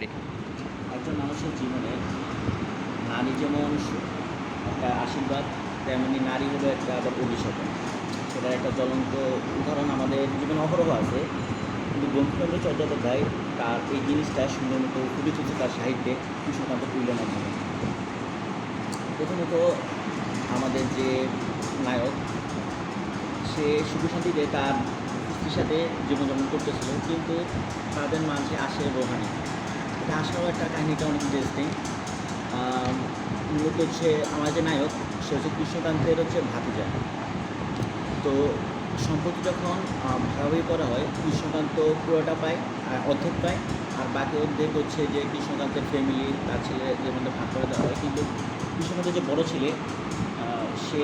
Ready একজন মানুষের জীবনে নারী যেমন একটা আশীর্বাদ, তেমনি নারী হলো একটা আবার অভিশাপ সেটার একটা জ্বলন্ত উদাহরণ আমাদের জীবনে অহরহ আছে। কিন্তু বঙ্কিমচন্দ্র চট্টোপাধ্যায় তার এই জিনিসটা সুন্দর মতো ফুটে তুলছে তার সাহিত্যে কৃষ্ণকান্ত তুলে মাধ্যমে প্রথমত আমাদের যে নায়ক, সে সুখ শান্তিতে তার স্ত্রীর সাথে জীবনযাপন করতেছিল, কিন্তু তাদের মাঝে আসে রোহানি। এটা আসারও একটা কাহিনিটা অনেক ইন্টারেস্টিং মূলত হচ্ছে আমার যে নায়ক, সে হচ্ছে কৃষ্ণকান্তের হচ্ছে ভাতিজা। তো সম্পত্তি যখন ভাগাভাগি করা হয়, কৃষ্ণকান্ত পুরোটা পায় আর অর্ধেক পায়, আর বাকি অর্ধেক হচ্ছে যে কৃষ্ণকান্তের ফ্যামিলি তার ছেলে যে মধ্যে ভাগ করে দেওয়া হয়। কিন্তু কৃষ্ণকান্তের যে বড় ছেলে সে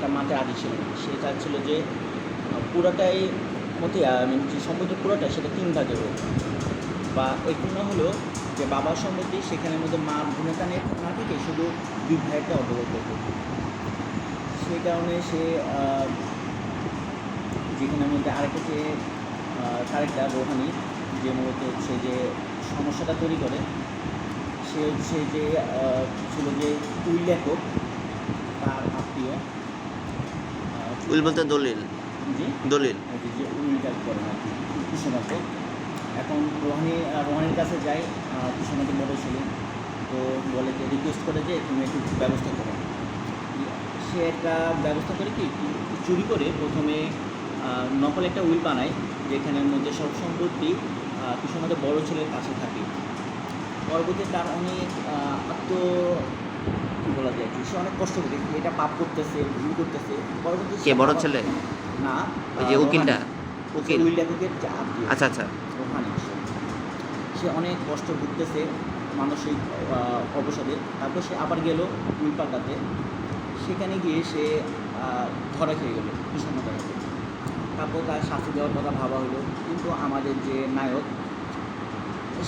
তার মাতে আদি ছিল সে চাচ্ছিল যে পুরোটাই, মতে সম্পত্তি পুরোটা, সেটা তিন ভাগে হোক। বা না হলেও যে বাবার সম্পত্তি সেখানের মধ্যে মা ভূমিকা নেই না থেকে শুধু দুই ভাইয়েরটা অবগত হোক সেই কারণে সে যেখানের মধ্যে আরেকটা যে ক্যারেক্টার রোহানি যে মূলত হচ্ছে যে সমস্যাটা তৈরি করে সে হচ্ছে যে ছিল যে উই লেখক তার আত্মীয়। উইল বলতে দলিল। জি? দলিল। যে উইলটা করেন আর কি এখন রোহানি রোহানির কাছে যায় আহ, কৃষ্ণকান্ত বড় ছিল তো বলে যে রিকোয়েস্ট করে যে তুমি একটু ব্যবস্থা করো। সে একটা ব্যবস্থা করে কি চুরি করে প্রথমে নকল একটা উইল বানায় যেখানের মধ্যে সব সম্পত্তি আহ, কৃষ্ণকান্তের বড় ছেলের কাছে থাকে। পরবর্তীতে তার অনেক আত্ম কী বলা যায় কি সে অনেক কষ্ট করে এটা পাপ করতেছে ভুল করতেছে। সে বড় ছেলে? না ওই যে উকিলটা। উকিল? উইল লেখকের যে আচ্ছা আচ্ছা। রোহানি সে। অনেক কষ্ট ভুগতেছে মানসিক অবসাদে। তারপর সে আবার গেল উইল পাল্টাতে সেখানে গিয়ে সে ধরা খেয়ে গেল হাতে তারপর তার শাস্তি দেওয়ার কথা ভাবা হলো। কিন্তু আমাদের যে নায়ক,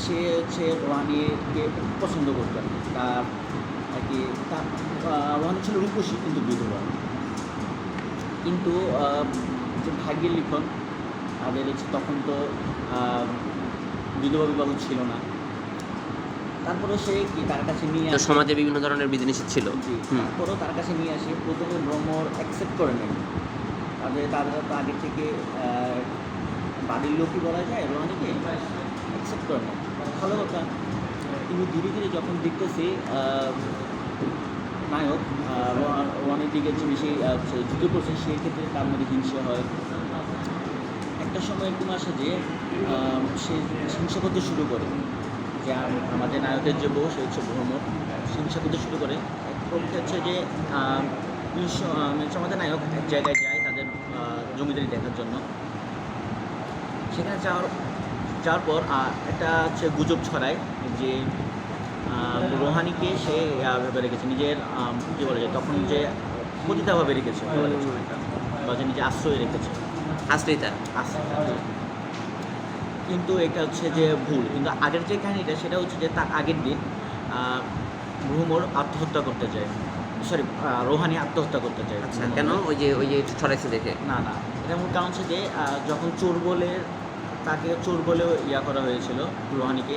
সে হচ্ছে রোহানিকে পছন্দ করতেন তার আর কি, তার রোহানি ছিল রূপসী কিন্তু বিধবা কিন্তু যে ভাগ্যের লিখন, তাদের হচ্ছে তখন তো বিধবা বিবাহ ছিল না। তারপরে সে কি তার কাছে নিয়ে আসে? সমাজে বিভিন্ন ধরনের বিধিনিষেধ ছিল। তারপরেও তার কাছে নিয়ে আসে প্রথমে ভ্রমর অ্যাকসেপ্ট করে নেয়। তাদের তারা তো আগে থেকে বাড়ির লোকই বলা যায় রোহানিকে অ্যাকসেপ্ট করে নেয়। ভালো কথা। কিন্তু ধীরে ধীরে যখন দেখতেছি নায়ক রোহানির দিকে যে বেশি ঝুঁকে পড়ছে সেই ক্ষেত্রে তার মধ্যে হিংসা হয়। একটা সময় এরকম আসে যে সে হিংসা করতে শুরু করে। যে আমাদের নায়কের যে বউ, সে হচ্ছে ভ্রমণ। হিংসা করতে শুরু করে। পক্ষে হচ্ছে যে আমাদের নায়ক এক জায়গায় যায় তাদের জমিদারি দেখার জন্য। সেখানে যাওয়ার যাওয়ার পর একটা হচ্ছে গুজব ছড়ায় যে রোহানিকে সে ভেবে রেখেছে। নিজের কী বলা তখন যে পতিতাভাবে রেখেছে বা যে নিজে আশ্রয় রেখেছে। আশ্রিতা। কিন্তু এটা হচ্ছে যে ভুল। কিন্তু আগের যে কাহিনীটা সেটা হচ্ছে যে তার আগের দিন ভ্রমর আত্মহত্যা করতে যায়। সরি রোহানি আত্মহত্যা করতে চায় আচ্ছা কেন? ওই যে ওই যে ছড়াইছে দেখে। না না। এটা মূল কারণ হচ্ছে যে যখন চোর বলে তাকে চোর বলে ইয়া করা হয়েছিল রোহানিকে।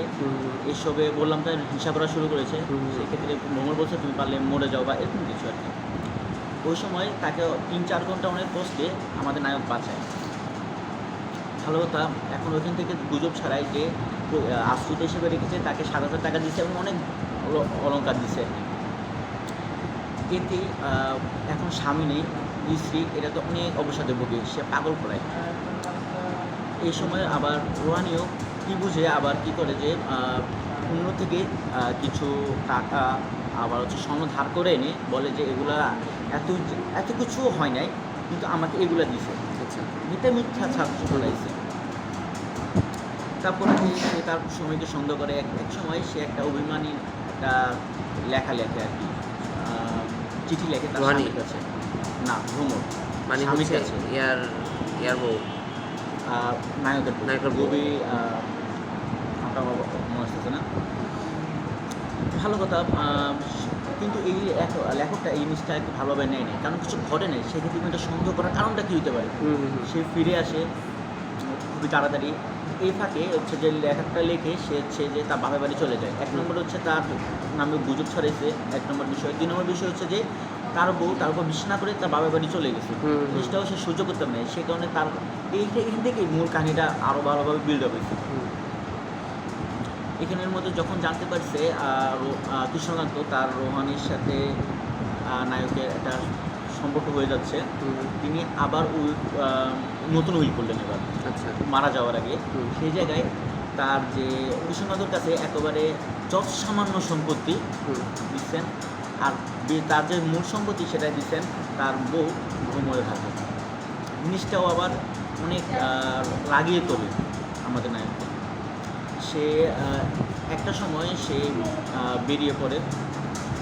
এসবে বললাম তার হিসাব করা শুরু করেছে। সেক্ষেত্রে ভ্রমর বলছে তুমি পারলে মরে যাও বা এরকম কিছু আর কি। ওই সময় তাকে তিন চার ঘণ্টা অনেক কষ্টে আমাদের নায়ক বাঁচায়। ভালো কথা এখন ওইখান থেকে গুজব ছাড়াই যে আশ্রিত হিসেবে রেখেছে তাকে সাত হাজার টাকা দিচ্ছে এবং অনেক অল- অলংকার দিচ্ছে এতে এখন স্বামী নেই স্ত্রী এটা তো অনেক অবসাদে ভোগে সে পাগল করায় এই সময় আবার রোহানিও কি বুঝে আবার কি করে যে অন্য থেকে কিছু টাকা আবার হচ্ছে স্বর্ণ ধার করে এনে বলে যে এগুলা এত এত কিছু হয় নাই কিন্তু আমাকে এগুলা দিছে আচ্ছা। মিথ্যা মিথ্যা ছাত্র চলাইছে তারপরে সে তার সময়কে সন্দেহ করে। এক এক সময় সে একটা অভিমানী একটা লেখা লেখে আর কি। চিঠি লেখে তার? স্বামীর কাছে। না ভ্রমর মানে স্বামীর হচ্ছে কাছে। ইয়ার ইয়ার বউ? নায়কের নায়কের বউ। কবি আপনার মনে আসতেছে না? ভালো কথা কিন্তু এই লেখ- লেখকটা এই জিনিসটা একটু ভালোভাবে নেয় নাই। কারণ কিছু ঘটে নেই। সেক্ষেত্রে কিন্তু সন্দেহ করার কারণটা কী হতে পারে? সে ফিরে আসে খুবই তাড়াতাড়ি। এই ফাঁকে হচ্ছে যে লেখাটা লিখে সে হচ্ছে যে তার বাবার বাড়ি চলে যায়। এক নম্বর হচ্ছে তার নামে গুজব ছড়াইছে এক নম্বর বিষয়। দুই নম্বর বিষয় হচ্ছে যে তার বউ তার উপর বিশ্বাস না করে তার বাবার বাড়ি চলে গেছে। জিনিসটাও সে সহ্য করতে পারে সে কারণে তার এইটা এখান থেকেই মূল কাহিনীটা আরও ভালোভাবে বিল্ড আপ হয়েছে। এখানের মধ্যে যখন জানতে পারছে কৃষ্ণকান্ত তার রোহানির সাথে নায়কের একটা সম্পর্ক হয়ে যাচ্ছে। তিনি আবার নতুন উইল করলেন এবার। আচ্ছা। মারা যাওয়ার আগে। সেই জায়গায় তার যে কৃষ্ণকান্তর কাছে একেবারে যত সামান্য সম্পত্তি দিচ্ছেন আর তার যে মূল সম্পত্তি সেটা দিচ্ছেন তার বউ ভ্রমণের হাতে জিনিসটাও আবার অনেক লাগিয়ে তোলে আমাদের নায়ককে। সে একটা সময় সে বেরিয়ে পড়ে।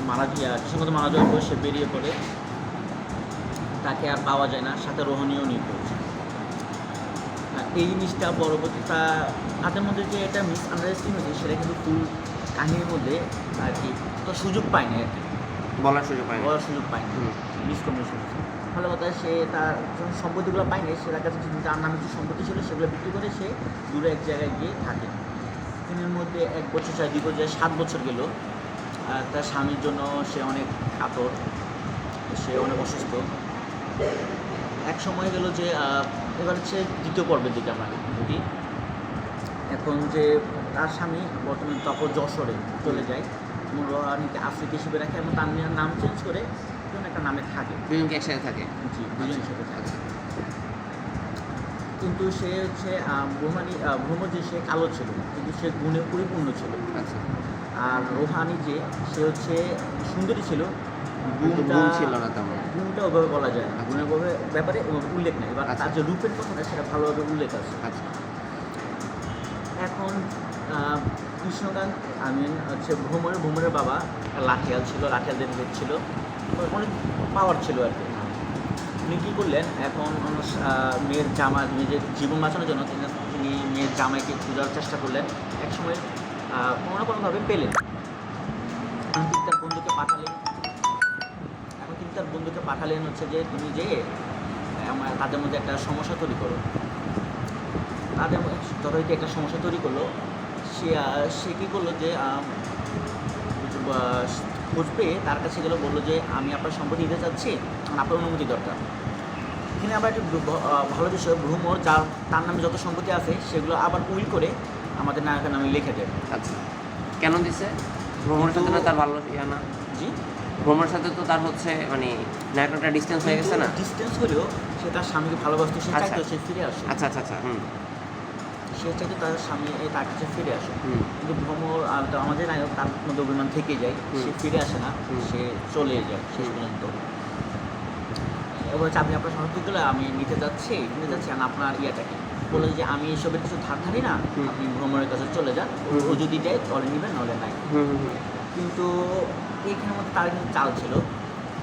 মারা গিয়া কৃষ্ণকান্ত মারা যাওয়ার পর সে বেরিয়ে পড়ে। তাকে আর পাওয়া যায় না সাথে রোহণীয় নিখোঁজ আর এই জিনিসটা পরবর্তী তা তাদের মধ্যে যে এটা মিস আন্ডারস্ট্যান্ডিং হয়েছে সেটা কিন্তু ফুল কাহিনীর মধ্যে আর কি তো সুযোগ পায়নি আর কি। বলার সুযোগ পাই বলার সুযোগ পায়নি মিসকমিউনিকেশন ভালো কথা সে তার যখন সম্পত্তিগুলো পায়নি সে তার কাছে তার নামে যে সম্পত্তি ছিল সেগুলো বিক্রি করে সে দূরে এক জায়গায় গিয়ে থাকে। দিনের মধ্যে এক বছর চার দুই বছর সাত বছর গেল। আর তার স্বামীর জন্য সে অনেক কাতর সে অনেক অসুস্থ। এক সময় গেল যে এবার হচ্ছে দ্বিতীয় পর্বের দিকে আমরা ঢুকি এখন যে তার স্বামী বর্তমানে তখন যশোরে চলে যায়। রোহানিকে আশ্রিত হিসেবে রাখে এবং তার মেয়ের নাম চেঞ্জ করে যেন একটা নামে থাকে। দুজন কি একসাথে থাকে। জি দুজনের সাথে থাকে। আচ্ছা কিন্তু সে হচ্ছে ভ্রমণ যে সে কালো ছিল কিন্তু সে গুণে পরিপূর্ণ ছিল। আচ্ছা। আর রোহানি যে সে হচ্ছে সুন্দরী ছিল। গুণটা গুণ ছিল না তেমন। গুণটা ওভাবে বলা যায় না। গুণের ভাবে ব্যাপারে উল্লেখ নেই। এবার আচ্ছা। তার যে রূপের কথাটা সেটা ভালোভাবে উল্লেখ আছে। আচ্ছা। এখন কৃষ্ণকান্ত আই মিন হচ্ছে ভ্রমণের ভ্রমণের বাবা লাঠিয়াল ছিল লাঠিয়ালদের ছিল। অনেক পাওয়ার ছিল আর কি। উনি কী করলেন? এখন মেয়ের জামা নিজের জীবন বাঁচানোর জন্য তিনি তিনি মেয়ের জামাইকে খোঁজার চেষ্টা করলেন। একসময় আহ, কোনো না কোনোভাবে পেলেন। পাঠালেন হচ্ছে যে তুমি যে আমার তাদের মধ্যে একটা সমস্যা তৈরি করো। তাদের মধ্যে যথারীতি একটা সমস্যা তৈরি করল সে সে কী করল যে খোঁজ পেয়ে তার কাছে গেলো বলল যে আমি আপনার সম্পত্তি দিতে চাচ্ছি আপনার অনুমতি দরকার। এখানে আবার একটি ভালো বিষয় ভ্রমর যার তার নামে যত সম্পত্তি আছে সেগুলো আবার উইল করে আমাদের নায়কের নামে লিখে দেয়। আচ্ছা। কেন দিছে? ভ্রমণের সাথে তার ভালো ইয়া না? জি? ভ্রমণের সাথে তো তার হচ্ছে মানে একটা ডিস্টেন্স হয়ে গেছে না? ডিস্টেন্স হলেও সে তার স্বামীকে ভালোবাসতো সে আচ্ছা। চাইতো সে ফিরে আসে আচ্ছা আচ্ছা আচ্ছা হুম। সে চাইতো তার স্বামী তার কাছে ফিরে আসে হুম। কিন্তু ভ্রমর আমাদের নায়ক তার মধ্যে অভিমান থেকে যায়। সে ফিরে আসে না সে চলে যায় শেষ। পর্যন্ত। এবার হচ্ছে আপনি আপনার সম্পত্তিগুলো আমি নিতে যাচ্ছি নিতে যাচ্ছি আর আপনার ইয়েটাকে বলে যে আমি এসবের কিছু ধার ধারি না আপনি ভ্রমণের কাছে চলে যান। ও- যদি দেয় তাহলে নেবেন নাহলে নাই। কিন্তু এইখানের মধ্যে তার কিন্তু চাল ছিল।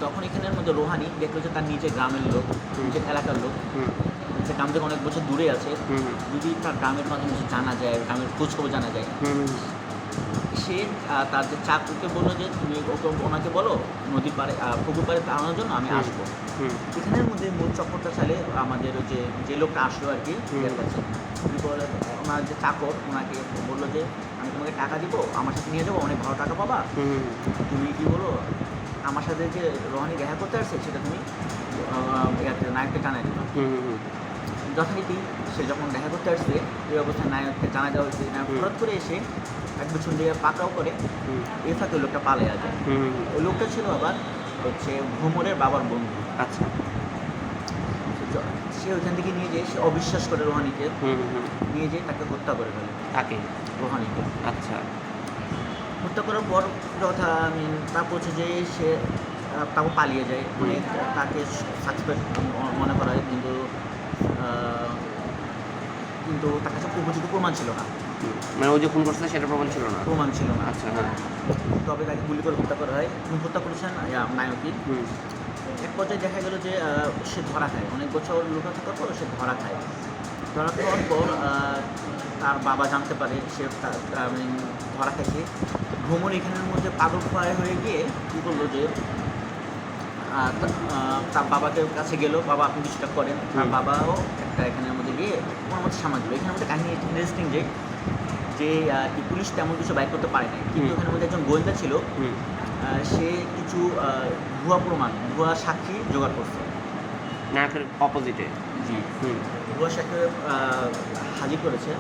তখন এখানের মধ্যে রোহানি দেখল যে তার নিজের গ্রামের লোক। নিজের এলাকার লোক। সে গ্রাম থেকে অনেক বছর দূরে আছে। যদি তার গ্রামের মাধ্যমে জানা যায় গ্রামের খোঁজখবর জানা যায়। সে তার যে চাকরিকে বলল যে তুমি ওকে ওনাকে বলো নদী পাড়ে পুকুর পাড়ে আনার জন্য আমি আসব। এখানের মধ্যে মূল চক্করটা চালে আমাদের ওই যে যে লোকটা আসলো আর কি কাছে ওনার যে চাকর ওনাকে বলল যে আমি তোমাকে টাকা দিব আমার সাথে নিয়ে যাব অনেক ভালো টাকা পাবা। তুমি কি বলো আমার সাথে যে রোহানি দেখা করতে আসছে সেটা তুমি নায়ককে জানাই দিবা। হুম হুম যথারীতি সে যখন দেখা করতে আসছে এই অবস্থায় নায়ককে জানা দেওয়া হয়েছে। নায়ক হঠাৎ করে এসে এক বছর দিয়ে পাকড়াও করে হুম। এ ফাঁকে লোকটা পালে আছে ওই লোকটা ছিল আবার হচ্ছে ভ্রমণের বাবার বন্ধু। আচ্ছা। সে ওইখান থেকে নিয়ে যেয়ে সে অবিশ্বাস করে রোহানিকে নিয়ে যেয়ে তাকে হত্যা করে ফেলে। তাকে রোহানিকে। আচ্ছা। হত্যা করার পর যথা আমি তারপর হচ্ছে যে সে তারপর পালিয়ে যায়। অনেক তাকে সাসপেক্ট মনে করা হয় কিন্তু কিন্তু তার কাছে উপযুক্ত প্রমাণ ছিল না। মানে ও যে ফোন করছে সেটা প্রমাণ ছিল না? প্রমাণ ছিল না। আচ্ছা হ্যাঁ। তবে তাকে গুলি করে হত্যা করা হয়। এবং হত্যা করেছেন হুম। এক পর্যায়ে দেখা গেল যে সে ধরা খায়। অনেক বছর লুকা থাকার পর সে ধরা খায়। ধরা খাওয়ার পর তার বাবা জানতে পারে সে তা- ধরা খাইছে। ভ্রমণ এখানের মধ্যে পাগল প্রায় হয়ে গিয়ে কী করল যে তার বাবাকে কাছে গেল। বাবা আপনি কিছুটা করেন। তার বাবাও একটা এখানের মধ্যে গিয়ে কোনো মতো সামাল দিল। এখানের মধ্যে কাহিনী ইন্টারেস্টিং যে যে পুলিশ তেমন কিছু বাইর করতে পারে নাই। কিন্তু। এখানের মধ্যে একজন গোয়েন্দা ছিল সে কিছু ভুয়া প্রমাণ ভুয়া সাক্ষী জোগাড় করছে। নায়কের অপোজিটে জি। হুম। ভুয়া সাক্ষী হাজির করেছে।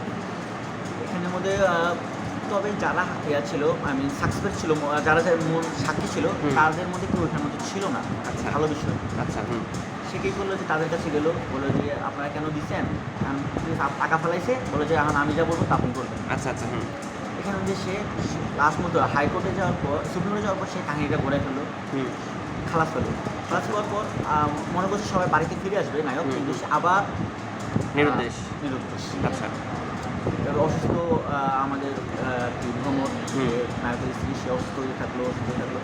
এখানের মধ্যে তবে যারা ইয়া ছিল আই মিন সাসপেক্ট ছিল যারা যারা সাক্ষী ছিল তাদের মধ্যে কেউ এখানের মধ্যে ছিল না। আচ্ছা। ভালো বিষয়। আচ্ছা কি করল যে তাদের কাছে গেলো। বলে যে আপনারা কেন দিচ্ছেন? টাকা ফেলাইছে। বলে যে এখন আমি যা বলব তা আপনি করবেন। আচ্ছা আচ্ছা হুম। এখানে যে সে লাস্ট মতো হাইকোর্টে যাওয়ার পর সুপ্রিম কোর্টে যাওয়ার পর সে কাহিনীটা গড়ে ফেলল। হুম। খালাস পেল। খালাস পাওয়ার পর মনে করছে সবাই বাড়িতে ফিরে আসবে নায়ক। কিন্তু সে আবার নিরুদ্দেশ। নিরুদ্দেশ। আচ্ছা। অসুস্থ আমাদের ভ্রমণ নায়কের স্ত্রী সে অসুস্থ হয়ে থাকল অসুস্থ হয়ে থাকল।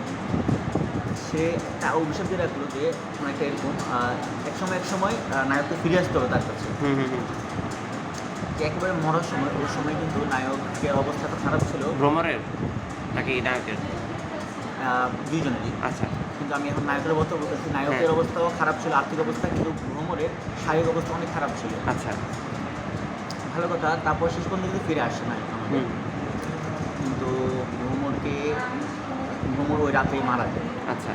সে একটা অভিশাপ দিয়ে রাখল যে অনেকটা এরকম এক সময় এক সময় নায়ককে ফিরে আসতে হবে তার কাছে। যে একেবারে মরার সময় ওই সময় কিন্তু নায়কের অবস্থা তো খারাপ ছিল। ভ্রমরের? নাকি নায়কের? দুইজনেরই। আচ্ছা। কিন্তু আমি এখন নায়কের অবস্থা বলতেছি নায়কের হ্যাঁ। অবস্থাও খারাপ ছিল আর্থিক অবস্থা কিন্তু ভ্রমণের শারীরিক অবস্থা অনেক খারাপ ছিল। আচ্ছা। ভালো কথা তারপর শেষ পর্যন্ত কিন্তু ফিরে আসছে নায়ক আমাদের। কিন্তু ভ্রমণকে ভ্রমণ ওই রাতেই মারা যায়। আচ্ছা।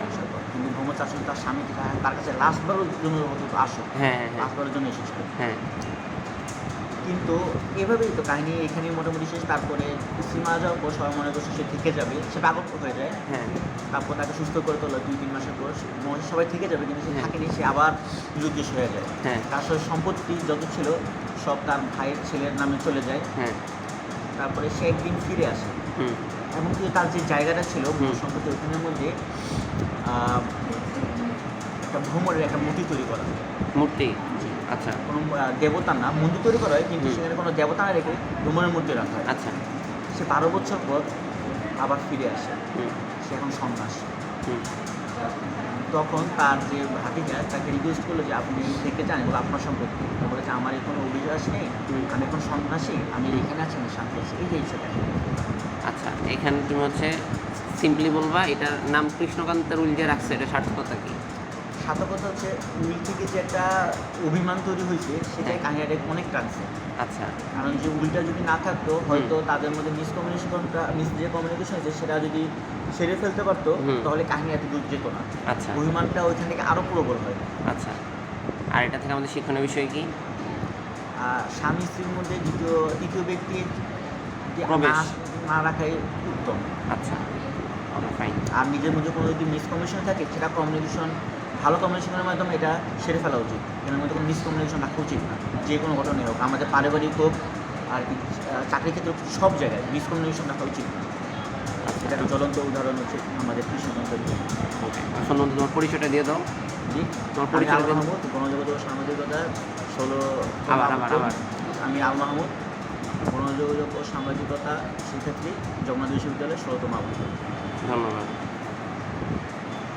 কিন্তু ভ্রমণ চাষন তার স্বামীকে তার- তার কাছে লাস্টবারের জন্য আসো হ্যাঁ লাস্টবারের জন্য এসেছিল হ্যাঁ। কিন্তু এভাবেই তো কাহিনী এখানে মোটামুটি শেষ। তারপরে সীমা যাওয়ার পর সবাই মনে করছে সে থেকে যাবে। সে পাগল হয়ে যায়। হ্যাঁ। তারপর তাকে সুস্থ করে তোলা দুই তিন মাসের পর। মনে সবাই থেকে যাবে কিন্তু সে হ্যাঁ। থাকেনি সে আবার নিরুদ্দেশ হয়ে যায়। হ্যাঁ। তার সব সম্পত্তি যত ছিল সব তার ভাইয়ের ছেলের নামে চলে যায়। হ্যাঁ। তারপরে সে একদিন ফিরে আসে। হুম। এমনকি তার যে জায়গাটা ছিল হুম। ওখানের মধ্যে একটা ভ্রমণের একটা মূর্তি তৈরি করা হয়। মূর্তি? আচ্ছা। কোনো দেবতার না মন্দির তৈরি করা হয় কিন্তু সেখানে কোনো দেবতা না রেখে ভ্রমণের মূর্তি রাখা হয়। আচ্ছা। সে বারো বছর পর আবার ফিরে আসে। সে এখন সন্ন্যাস। তখন তার যে ভাতিজা তাকে রিকোয়েস্ট করল যে আপনি দেখতে চান এগুলো আপনার সম্পত্তি? তো বলে যে আমার কোনো অভিযোগ নেই। আমি এখন সন্ন্যাসী আমি এখানে আছি আমি শান্তি আছি। এই যে ইচ্ছা আচ্ছা এখানে তুমি হচ্ছে সিম্পলি বলবা এটার নাম কৃষ্ণকান্তের উল যে রাখছে এটা সার্থকতা কি? সার্থকতা হচ্ছে উইল থেকে যে একটা অভিমান তৈরি হয়েছে সেটাই হ্যাঁ। কাহিনীটা অনেক টানছে। আচ্ছা। কারণ যে উইলটা যদি না থাকতো হয়তো তাদের মধ্যে মিসকমিউনিকেশনটা মিস যে কমিউনিকেশন হয়েছে সেটা যদি সেরে ফেলতে পারতো তাহলে কাহিনী এত দূর যেত না। আচ্ছা। অভিমানটা ওইখান থেকে আরও প্রবল হয়। আচ্ছা। আর এটা থেকে আমাদের শিক্ষণীয় বিষয় কি? আর স্বামী স্ত্রীর মধ্যে দ্বিতীয় তৃতীয় ব্যক্তির প্রবেশ। না- রাখাই উত্তম। আচ্ছা। ফাইন আর নিজের মধ্যে কোনো যদি মিসকমিউনিকেশন থাকে সেটা কমিউনিকেশন ভালো কমিউনিকেশনের মাধ্যমে এটা সেরে ফেলা উচিত। এর মধ্যে কোনো মিসকমিউনিকেশন রাখা উচিত না। যে কোনো ঘটনাই হোক আমাদের পারিবারিক হোক আর কি চাকরির ক্ষেত্রে সব জায়গায় মিসকমিউনিকেশন রাখা উচিত না। এটা একটা জ্বলন্ত উদাহরণ হচ্ছে আমাদের কৃষ্ণতন্ত্রের তোমার পরিচয়টা দিয়ে দাও। জি? তোমার পরিচয় গণযোগাযোগ সামাজিকতা ষোলো আবার, আবার, আবার। আমি আল মাহমুদ। গণযোগাযোগ ও সাংবাদিকতা শিক্ষার্থী জগন্নাথ বিশ্ববিদ্যালয়ের ষোলোতম আবৃত্তি। ধন্যবাদ।